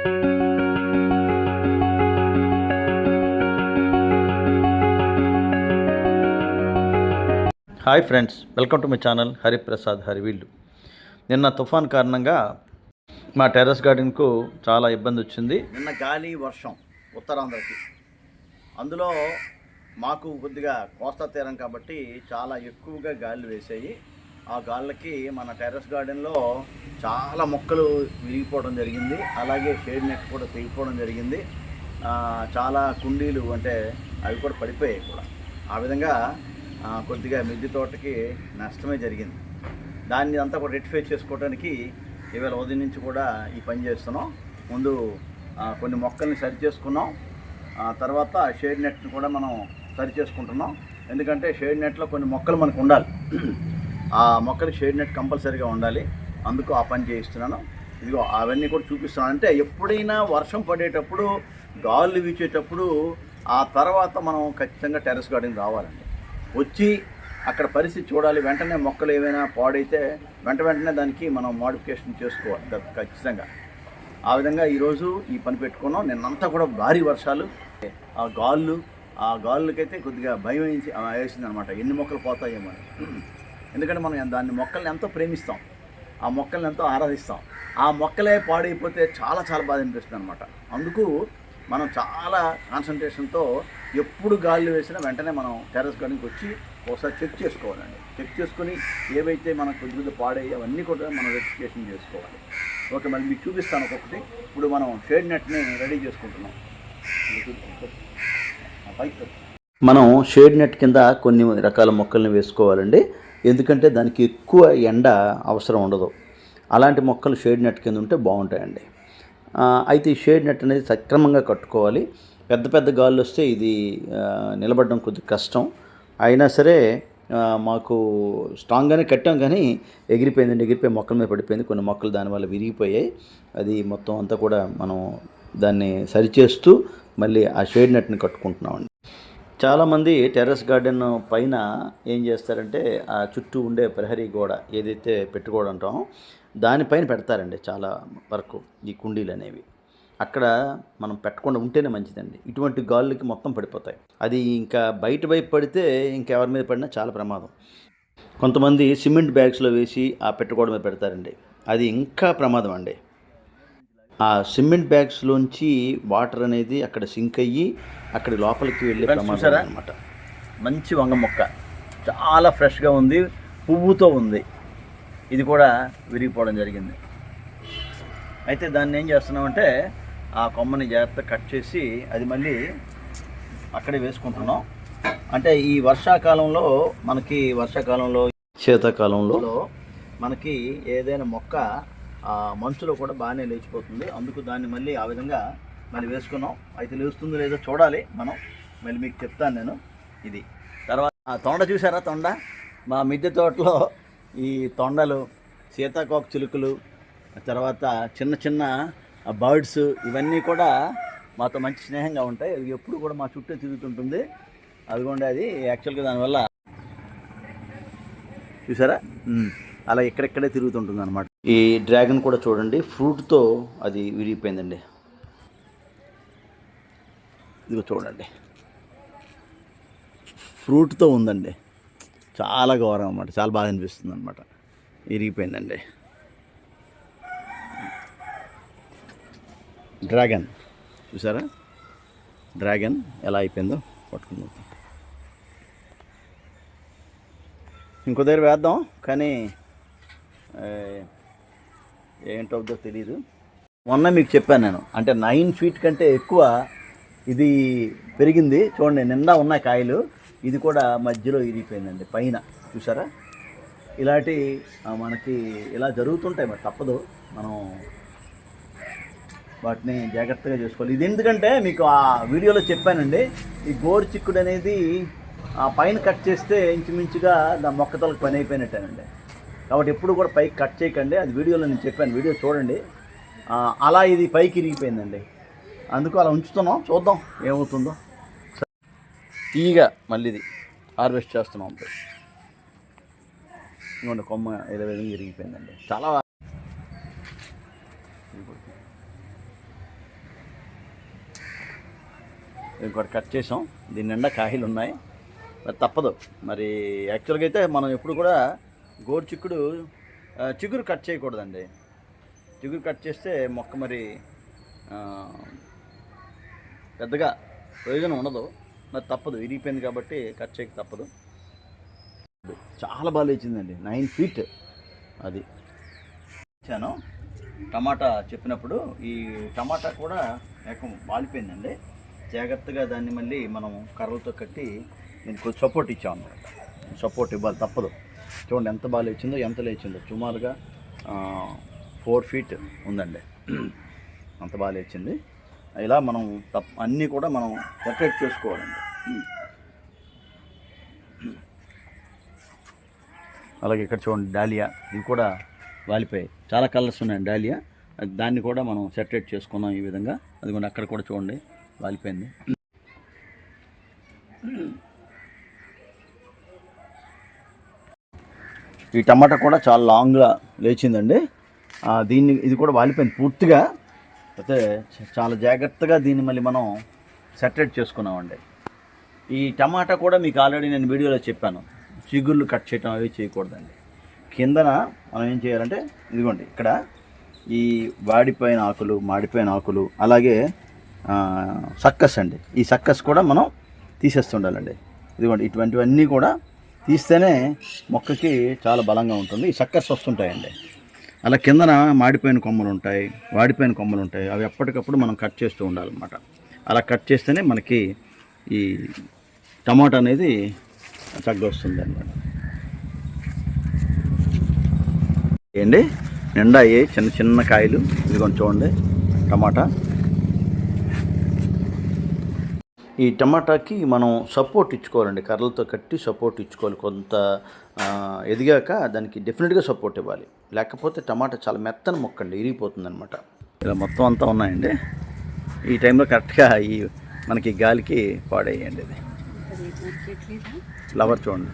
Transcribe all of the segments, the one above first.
Hi friends welcome to my channel Hariprasad హరివీళ్ళు. నిన్న తుఫాన్ కారణంగా మా టెర్రస్ గార్డెన్కు చాలా ఇబ్బంది వచ్చింది. నిన్న గాలి వర్షం ఉత్తరాంధ్రకి. అందులో మాకు కొద్దిగా కోస్తా తీరం కాబట్టి చాలా ఎక్కువగా గాలి వేసాయి. ఆ గాళ్ళకి మన టెర్రస్ గార్డెన్లో చాలా మొక్కలు విరిగిపోవడం జరిగింది. అలాగే షేడ్ నెట్ కూడా తెగిపోవడం జరిగింది. చాలా కుండీలు అంటే అవి కూడా పడిపోయాయి కూడా. ఆ విధంగా కొద్దిగా మిద్దె తోటకి నష్టమే జరిగింది. దాన్ని అంతా కూడా రెక్టిఫై చేసుకోవడానికి ఇవాళ ఉదయం నుంచి కూడా ఈ పని చేస్తున్నాం. ముందు కొన్ని మొక్కల్ని సరి చేసుకున్నాం. ఆ తర్వాత షేడ్ నెట్ని కూడా మనం సరి చేసుకుంటున్నాం. ఎందుకంటే షేడ్ నెట్లో కొన్ని మొక్కలు మనకు ఉండాలి. ఆ మొక్కకి షేడ్ నెట్ కంపల్సరీగా ఉండాలి. అందుకు ఆ పని చేయిస్తున్నాను. ఇదిగో అవన్నీ కూడా చూపిస్తున్నాను. అంటే ఎప్పుడైనా వర్షం పడేటప్పుడు గాలులు వీచేటప్పుడు ఆ తర్వాత మనం ఖచ్చితంగా టెర్రస్ గార్డెన్ రావాలండి. వచ్చి అక్కడ పరిస్థితి చూడాలి. వెంటనే మొక్కలు ఏమైనా పాడైతే వెంట వెంటనే దానికి మనం మోడిఫికేషన్ చేసుకోవాలి. ఖచ్చితంగా. ఆ విధంగా ఈరోజు ఈ పని పెట్టుకున్నాం. నిన్నంతా కూడా భారీ వర్షాలు. ఆ గాళ్ళు ఆ గాళ్ళకైతే కొద్దిగా భయం వేసి వేసింది అనమాట ఎన్ని మొక్కలు పోతాయేమో ఎందుకంటే మనం దాన్ని మొక్కల్ని ఎంతో ప్రేమిస్తాం. ఆ మొక్కల్ని ఎంతో ఆరాధిస్తాం. ఆ మొక్కలే పాడైపోతే చాలా చాలా బాధ అనిపిస్తుంది అనమాట అందుకు మనం చాలా కాన్సన్ట్రేషన్తో ఎప్పుడు గాలి వేసినా వెంటనే మనం టెరస్ గార్డెన్కి వచ్చి ఒకసారి చెక్ చేసుకోవాలండి. చెక్ చేసుకుని ఏవైతే మనకు కొద్దిగా పాడయ్యి అవన్నీ కూడా మనం రెక్టిఫికేషన్ చేసుకోవాలి. ఓకే మరి మీకు చూపిస్తాను ఒక్కొక్కటి. ఇప్పుడు మనం షేడ్ నెట్ని రెడీ చేసుకుంటున్నాం. మనం షేడ్ నెట్ కింద కొన్ని రకాల మొక్కల్ని వేసుకోవాలండి. ఎందుకంటే దానికి ఎక్కువ ఎండ అవసరం ఉండదు. అలాంటి మొక్కలు షేడ్ నెట్ కింద ఉంటే బాగుంటాయండి. అయితే ఈ షేడ్ నెట్ అనేది సక్రమంగా కట్టుకోవాలి. పెద్ద పెద్ద గాళ్ళు వస్తే ఇది నిలబడడం కొద్దిగా కష్టం. అయినా సరే మాకు స్ట్రాంగ్గానే కట్టాం కానీ ఎగిరిపోయిందండి ఎగిరిపోయి మొక్కల మీద పడిపోయింది. కొన్ని మొక్కలు దానివల్ల విరిగిపోయాయి. అది మొత్తం అంతా కూడా మనం దాన్ని సరిచేస్తూ మళ్ళీ ఆ షేడ్ నెట్ని కట్టుకుంటున్నామండి. చాలామంది టెర్రస్ గార్డెన్ పైన ఏం చేస్తారంటే ఆ చుట్టూ ఉండే ప్రహరీ గోడ ఏదైతే పెట్టుకోవడం అంటామో దానిపైన పెడతారండి చాలా వరకు ఈ కుండీలు అనేవి. అక్కడ మనం పెట్టకుండా ఉంటేనే మంచిదండి. ఇటువంటి గాలులకి మొత్తం పడిపోతాయి. అది ఇంకా బయట వైపు పడితే ఇంకెవరి మీద పడినా చాలా ప్రమాదం. కొంతమంది సిమెంట్ బ్యాగ్స్లో వేసి ఆ పెట్టుకోవడం మీద పెడతారండి. అది ఇంకా ప్రమాదం అండి. ఆ సిమెంట్ బ్యాగ్స్లోంచి వాటర్ అనేది అక్కడ సింక్ అయ్యి అక్కడ లోపలికి వెళ్ళే ప్రమాదం? అనమాట మంచి వంగ మొక్క. చాలా ఫ్రెష్గా ఉంది పువ్వుతో ఉంది. ఇది కూడా విరిగిపోవడం జరిగింది. అయితే దాన్ని ఏం చేస్తున్నామంటే ఆ కొమ్మని జాగ్రత్త కట్ చేసి అది మళ్ళీ అక్కడే వేసుకుంటున్నాం. అంటే ఈ వర్షాకాలంలో మనకి వర్షాకాలంలో శీతాకాలంలో మనకి ఏదైనా మొక్క మంచులో కూడా బాగానే లేచిపోతుంది. అందుకు దాన్ని మళ్ళీ ఆ విధంగా మళ్ళీ వేసుకున్నాం. అయితే లేస్తుందో లేదో చూడాలి మనం. మళ్ళీ మీకు చెప్తాను నేను. ఇది. తర్వాత తొండ చూసారా తొండ? మా మిద్దె తోటలో ఈ తొండలు సీతాకోక చిలుకలు తర్వాత చిన్న చిన్న బర్డ్స్ ఇవన్నీ కూడా మాతో మంచి స్నేహంగా ఉంటాయి. అది ఎప్పుడు కూడా మా చుట్టూ తిరుగుతుంటుంది. అదిగోండి అది. యాక్చువల్గా దానివల్ల చూసారా అలా ఎక్కడెక్కడే తిరుగుతుంటుంది అనమాట ఈ డ్రాగన్ కూడా చూడండి ఫ్రూట్తో అది విరిగిపోయిందండి. ఇదిగో చూడండి. ఫ్రూట్తో ఉందండి. చాలా గౌరవం అనమాట చాలా బాగా అనిపిస్తుంది అనమాట విరిగిపోయిందండి. డ్రాగన్ చూసారా? డ్రాగన్ ఎలా అయిపోయిందో పట్టుకుందాం. ఇంకో దగ్గర వేద్దాం కానీ ఏంటవుద్దో తెలియదు మొన్న మీకు చెప్పాను నేను. అంటే నైన్ ఫీట్ కంటే ఎక్కువ ఇది పెరిగింది. చూడండి నిండా ఉన్న కాయలు. ఇది కూడా మధ్యలో ఇరిగిపోయిందండి పైన. చూసారా ఇలాంటి మనకి ఇలా జరుగుతుంటాయి మరి తప్పదు. మనం వాటిని జాగ్రత్తగా చేసుకోవాలి. ఇది ఎందుకంటే మీకు ఆ వీడియోలో చెప్పానండి ఈ గోరు చిక్కుడు అనేది ఆ పైన కట్ చేస్తే ఇంచుమించుగా దాని మొక్కతలకు పని అయిపోయినట్టేనండి. కాబట్టి ఎప్పుడు కూడా పైకి కట్ చేయకండి. అది వీడియోలో నేను చెప్పాను. వీడియో చూడండి. అలా ఇది పైకి ఇరిగిపోయిందండి. అందుకు అలా ఉంచుతున్నాం. చూద్దాం ఏమవుతుందో. తీగ మళ్ళీ ఇది హార్వెస్ట్ చేస్తున్నాం. ఇంకొండి కొమ్మ ఇరవై విధంగా ఇరిగిపోయిందండి. చాలా ఇంకోటి కట్ చేసాం. దీని నిండా కాయలు ఉన్నాయి మరి తప్పదు. మరి యాక్చువల్గా అయితే మనం ఎప్పుడు కూడా గోరు చిక్కుడు చిగురు కట్ చేయకూడదండి. చిగురు కట్ చేస్తే మొక్క మరి పెద్దగా ప్రయోజనం ఉండదు. మరి తప్పదు. విరిగిపోయింది కాబట్టి కట్ చేయక తప్పదు. చాలా బాగా లేచిందండి. నైన్ ఫీట్ అది. ఇచ్చాను. టమాటా చెప్పినప్పుడు ఈ టమాటా కూడా ఏకం వాలిపోయిందండి. జాగ్రత్తగా దాన్ని మళ్ళీ మనం కర్రలతో కట్టి నేను కొంచెం సపోర్ట్ ఇచ్చాం అనమాట సపోర్ట్ ఇవ్వాలి. తప్పదు. చూడండి ఎంత బాగా లేచిందో ఎంత లేచిందో. సుమారుగా ఫోర్ ఫీట్ ఉందండి. అంత బాగా లేచింది. ఇలా మనం తప్ప అన్నీ కూడా మనం సెపరేట్ చేసుకోవాలండి. అలాగే ఇక్కడ చూడండి డాలియా. ఇవి కూడా వాలిపోయాయి. చాలా కలర్స్ ఉన్నాయి డాలియా. అది దాన్ని కూడా మనం సెటరేట్ చేసుకున్నాం ఈ విధంగా. అది కూడా అక్కడ కూడా చూడండి వాలిపోయింది. ఈ టమాటా కూడా చాలా లాంగ్గా లేచిందండి. దీన్ని ఇది కూడా వాలిపోయింది పూర్తిగా. అయితే చాలా జాగ్రత్తగా దీన్ని మళ్ళీ మనం సెటరేట్ చేసుకున్నామండి. ఈ టమాటా కూడా మీకు ఆల్రెడీ నేను వీడియోలో చెప్పాను. చిగుళ్ళు కట్ చేయటం అవి చేయకూడదండి. కిందన మనం ఏం చేయాలంటే ఇదిగోండి ఇక్కడ ఈ వాడిపోయిన ఆకులు మాడిపోయిన ఆకులు అలాగే సక్కస్ అండి. ఈ సక్కస్ కూడా మనం తీసేస్తుండాలండి. ఇదిగోండి ఇటువంటివన్నీ కూడా తీస్తేనే మొక్కకి చాలా బలంగా ఉంటుంది. ఈ వస్తుంటాయండి. అలా కిందన మాడిపోయిన కొమ్మలు ఉంటాయి వాడిపోయిన కొమ్మలు ఉంటాయి అవి ఎప్పటికప్పుడు మనం కట్ చేస్తూ ఉండాలన్నమాట. అలా కట్ చేస్తేనే మనకి ఈ టమాటా అనేది చక్కగా వస్తుంది అనమాట ఏంటి? నిండా అయ్యాయి చిన్న చిన్న కాయలు. ఇదిగోండి చూడండి టమాటా. ఈ టమాటాకి మనం సపోర్ట్ ఇచ్చుకోవాలండి. కర్రలతో కట్టి సపోర్ట్ ఇచ్చుకోవాలి. కొంత ఎదిగాక దానికి డెఫినెట్గా సపోర్ట్ ఇవ్వాలి. లేకపోతే టమాటా చాలా మెత్తని మొక్క అండి ఇరిగిపోతుంది అనమాట ఇలా మొత్తం అంతా ఉన్నాయండి. ఈ టైంలో కరెక్ట్గా ఈ మనకి గాలికి పాడేయండి ఇది. ఫ్లవర్ చూడండి.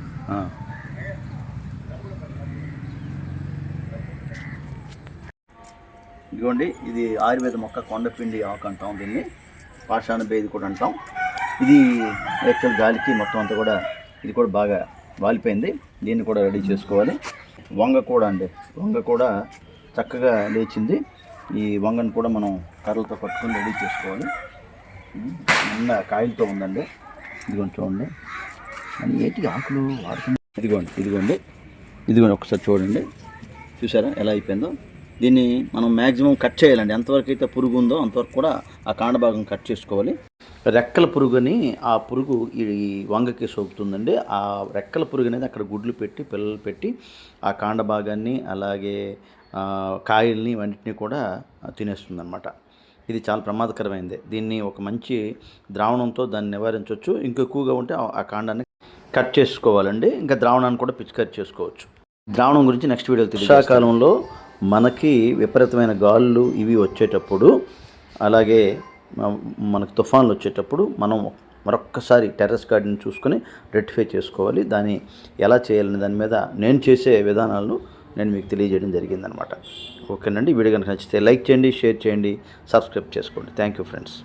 ఇదిగోండి ఇది ఆయుర్వేద మొక్క కొండపిండి ఆకు అంటాం దీన్ని. పాషాణ బేది కూడా అంటాం. ఇది యాక్చువల్ గాలికి మొత్తం అంతా కూడా ఇది కూడా బాగా వాలిపోయింది. దీన్ని కూడా రెడీ చేసుకోవాలి. వంగ కూడా అండి. వంగ కూడా చక్కగా లేచింది. ఈ వంగను కూడా మనం కర్రలతో పట్టుకొని రెడీ చేసుకోవాలి. నిన్న కాయలతో ఉందండి. ఇదిగోండి చూడండి. అని ఏంటి ఆకులు వాడుతుంది ఇదిగోండి ఇదిగోండి. ఇదిగోండి ఒకసారి చూడండి. చూసారా ఎలా అయిపోయిందో? దీన్ని మనం మ్యాక్సిమం కట్ చేయాలండి. ఎంతవరకు అయితే పురుగు ఉందో అంతవరకు కూడా ఆ కాండ భాగం కట్ చేసుకోవాలి. రెక్కల పురుగుని ఆ పురుగు ఈ వంగకి సోకుతుందండి. ఆ రెక్కల పురుగు అనేది అక్కడ గుడ్లు పెట్టి పిల్లలు పెట్టి ఆ కాండ భాగాన్ని అలాగే కాయల్ని వంటిని కూడా తినేస్తుంది అనమాట ఇది చాలా ప్రమాదకరమైనది దీన్ని ఒక మంచి ద్రావణంతో దాన్ని నివారించవచ్చు ఇంకా ఎక్కువగా ఉంటే ఆ- కాండాన్ని కట్ చేసుకోవాలండి. ఇంకా ద్రావణాన్ని కూడా పిచికారి చేసుకోవచ్చు. ద్రావణం గురించి నెక్స్ట్ వీడియో వర్షాకాలంలో మనకి విపరీతమైన గాలులు ఇవి వచ్చేటప్పుడు అలాగే మనకు తుఫాన్లు వచ్చేటప్పుడు మనం మరొక్కసారి టెర్రస్ గార్డెన్ చూసుకొని రెక్టిఫై చేసుకోవాలి. దాన్ని ఎలా చేయాలని దాని మీద నేను చేసే విధానాలను నేను మీకు తెలియజేయడం జరిగిందనమాట. ఓకేనండి? వీడియో కనుక నచ్చితే లైక్ చేయండి షేర్ చేయండి సబ్స్క్రైబ్ చేసుకోండి. Thank you friends.